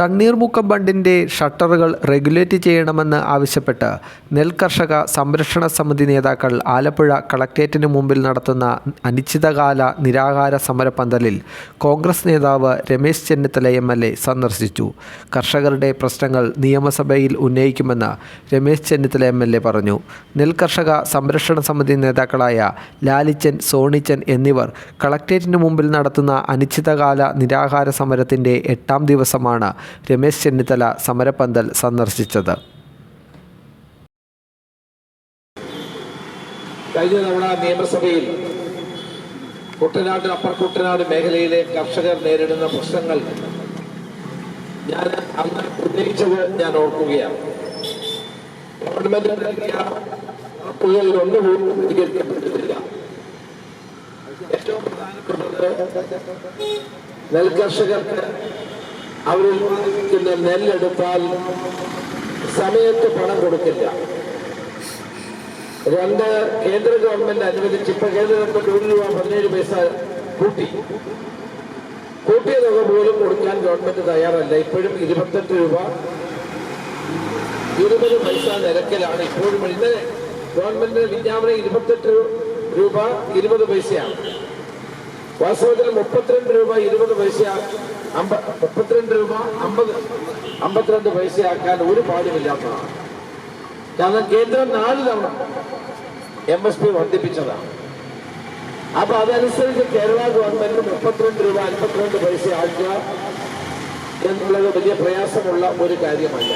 തണ്ണീർമുക്കം ബണ്ടിന്റെ ഷട്ടറുകൾ റെഗുലേറ്റ് ചെയ്യണമെന്ന് ആവശ്യപ്പെട്ട് നെൽകർഷക സംരക്ഷണ സമിതി നേതാക്കൾ ആലപ്പുഴ കളക്ട്രേറ്റിന് മുമ്പിൽ നടത്തുന്ന അനിശ്ചിതകാല നിരാഹാര സമരപന്തലിൽ കോൺഗ്രസ് നേതാവ് Ramesh Chennithala M L A സന്ദർശിച്ചു. കർഷകരുടെ പ്രശ്നങ്ങൾ നിയമസഭയിൽ ഉന്നയിക്കുമെന്ന് Ramesh Chennithala M L A പറഞ്ഞു. നെൽകർഷക സംരക്ഷണ സമിതി നേതാക്കളായ ലാലിച്ചൻ സോണിച്ചൻ എന്നിവർ കളക്ട്രേറ്റിന് മുമ്പിൽ നടത്തുന്ന അനിശ്ചിതകാല നിരാഹാര സമരത്തിന്റെ എട്ടാം ദിവസമാണ് രമേശ് ചെന്നിത്തല സമരപന്തൽ സന്ദർശിച്ചത്. കഴിഞ്ഞ തവണ നിയമസഭയിൽ കുട്ടനാട് അപ്പർ കുട്ടനാട് മേഖലയിലെ കർഷകർ നേരിടുന്ന പ്രശ്നങ്ങൾ ഞാൻ അന്ന് ഉന്നയിച്ചത് ഞാൻ ഓർക്കുകയാണ്. ഗവൺമെന്റ് നൽകിയ ഉറപ്പുകളിൽ ഒന്നുപോലും സ്വീകരിക്കപ്പെട്ടിട്ടില്ല ഏറ്റവും പ്രധാനപ്പെട്ടത് നെൽകർഷകർക്ക് അവർ പിന്നെ നെല്ലെടുത്താൽ സമയത്ത് പണം കൊടുക്കില്ല. രണ്ട് കേന്ദ്ര ഗവൺമെന്റ് അനുവദിച്ച് ഇപ്പൊ കേന്ദ്ര ഗവൺമെന്റ് ഒരു രൂപ പതിനേഴ് പൈസ കൂട്ടി. കൂട്ടിയ തുക പോലും കൊടുക്കാൻ ഗവൺമെന്റ് തയ്യാറല്ല. ഇപ്പോഴും ഇരുപത്തെട്ട് രൂപ ഇരുപത് പൈസ നിരക്കിലാണ് ഇപ്പോഴും ഇന്ന് ഗവൺമെന്റിന്റെ വിജ്ഞാപനം ഇരുപത്തെട്ട് രൂപ ഇരുപത് പൈസയാണ്. വാസ്തവത്തിൽ മുപ്പത്തിരണ്ട് രൂപ ഇരുപത് പൈസ മുപ്പത്തിരണ്ട് രൂപ അമ്പത് അമ്പത്തിരണ്ട് പൈസയാക്കാൻ ഒരു പാടുമില്ലാത്തതാണ്. കാരണം കേന്ദ്രം നാല് തവണ എം എസ് പി വർദ്ധിപ്പിച്ചതാണ്. അപ്പൊ അതനുസരിച്ച് കേരള ഗവൺമെന്റ് മുപ്പത്തിരണ്ട് രൂപ അൻപത്തിരണ്ട് പൈസ ആക്കുക എന്നുള്ളത് വലിയ പ്രയാസമുള്ള ഒരു കാര്യമല്ല.